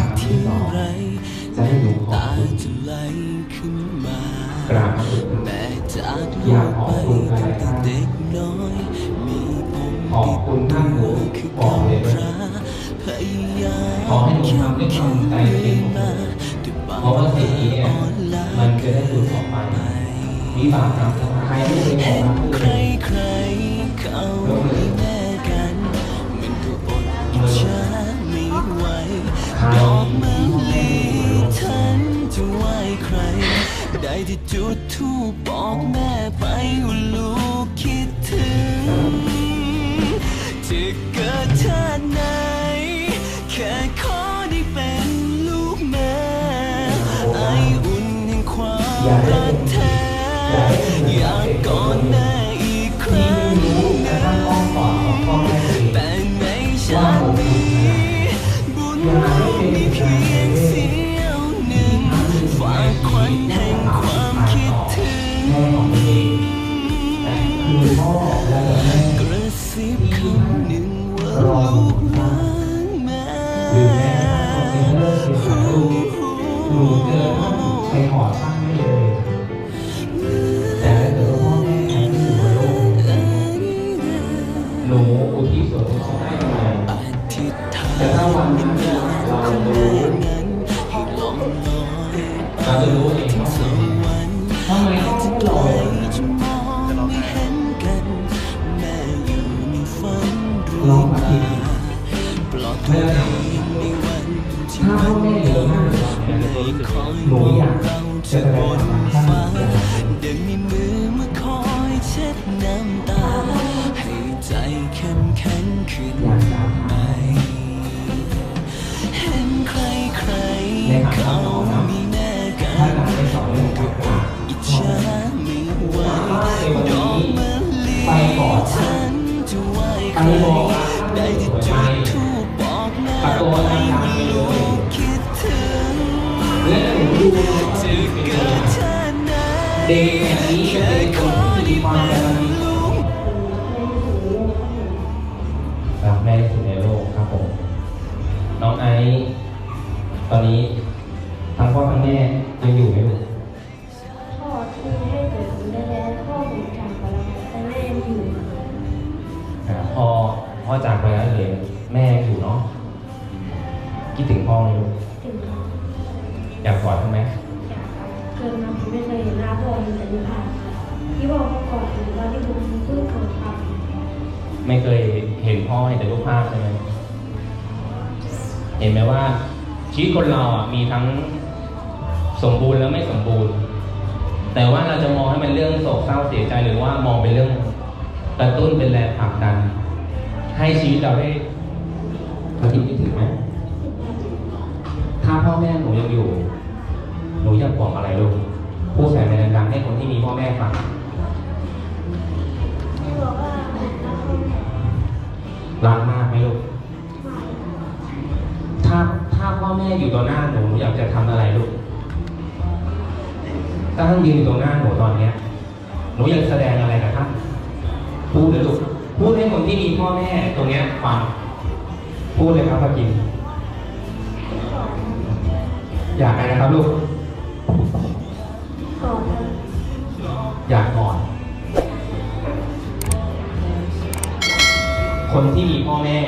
าบครั้งที่สองจะให้หนูขอบตาคุณจะไหลขึ้นมากราบครั้งสุดท้ายแม้จากโลอยากขอบไปคุณใครตั้งแต่ท่านเด็กน้อย มีผมขอบคุณท่านคือบอกเลยพระพยายามขอให้หนูทำด้ความใจจริงของหนูเพราะว่าสิ่งนี้มันจะได้หลุดออกไปวิบากกรรมใครไม่เคยบอกรักใคเลรใคร ที่จุดทูปบอกแม่ไปว่าลูกคิดถึง จะเกิดชาติไหน แค่ขอได้เป็นลูกแม่ไออุ่นแห่งความรักแท้อยากกอดแม่อีกคที่รั้งไม่รู้กระทั่งอ้อมกอดของพ่อแม่ตัวเองแต่ในชาตินี้บุญเรามีเพียงเสี้ยวหนึ่งฝากควันแห่ ม่ของตัวเองคือพ่อและแม่กระซิบคำหนึ่งว่ารักแม่หรือแม่คอนเทนเนอร์คือหาลูกหนูเจอท่านไปขอท่านไม่เลยแต่ถ้าเกิดว่าพ่อแม่ที่อยู่บนโลกหนูอุทิศส่วนกุศลให้ทำไมอธิษฐานแต่ถ้าวันนั้นเนี่ยเรารู้นั้นให้ลงลอยเราจะรู้ ลองยมาคิดปลอดภัยในวันที่ถ้าพ่อแม่อยู่หน้าเราเนี่ยหนูอยากจะแสดงความรักท่านอย่าดินมีมือมาคอยเช็ดน้ำตาให้ใจเข้มแข็งขึ้นไปเห็นใครใครในฐานะเขาน้องนะมีแน่กัถ้านหลังได้สอนเรื่องการกราบอิจฉาไม่ไหวในนดอกมะลิไปก่อนฉันจะไหว้ใครบอก ได้ที่จุดทูปบอกแม่ตะโกนดังไปเลยคิดถึงและหนูดูเลยว่าจะเกิดชาติไหนเด็กแบบนี้เป็นคนที่มี คิดถึงพ่อไหมลูกถึงเขาอยากกอดเขาไหมจากไปเกิดมาผมไม่เคยเห็นหน้าพ่อมีแต่ในภาพที่พ่อเขากอดผมตอนที่ผมเพิ่งเกิดครับไม่เคยเห็นพ่อเห็นแต่รูปภาพใช่ไหมเห็นไหมว่าชีวิตคนเราอะมีทั้งสมบูรณ์และไม่สมบูรณ์ แต่ว่าเราจะมองให้มันเรื่องโศกเศร้าเสียใจหรือว่ามองเป็นเรื่องกระตุ้นเป็นแรงผลักดัน ให้ชีวิตเราได้เราคิดไม่ถึงไหมถ้าพ่อ แม่หนูยังอยู่ หนูอยากบอกอะไรลูกพูดใส่ในดังๆให้คนที่มีพ่อแม่ฟังที่บอกว่าผมรักพ่อแม่รักมากไหมลูก ถ้าถ้าพ่อแม่อยู่ต่อหน้าหนูหนูอยากจะทำอะไรลูก ถ้าท่านยืนอยู่ตรงหน้าหนูตอนเนี้ย หนูอยากแสดงอะไรกับท่านพูดเลยลูกพูดให้คนที่มีพ่อแม่ตรงเนี้ยฟังพูดเลยครับพระกิน อยากอะไรนะครับลูก อยากกอน คนที่มีพ่อแม่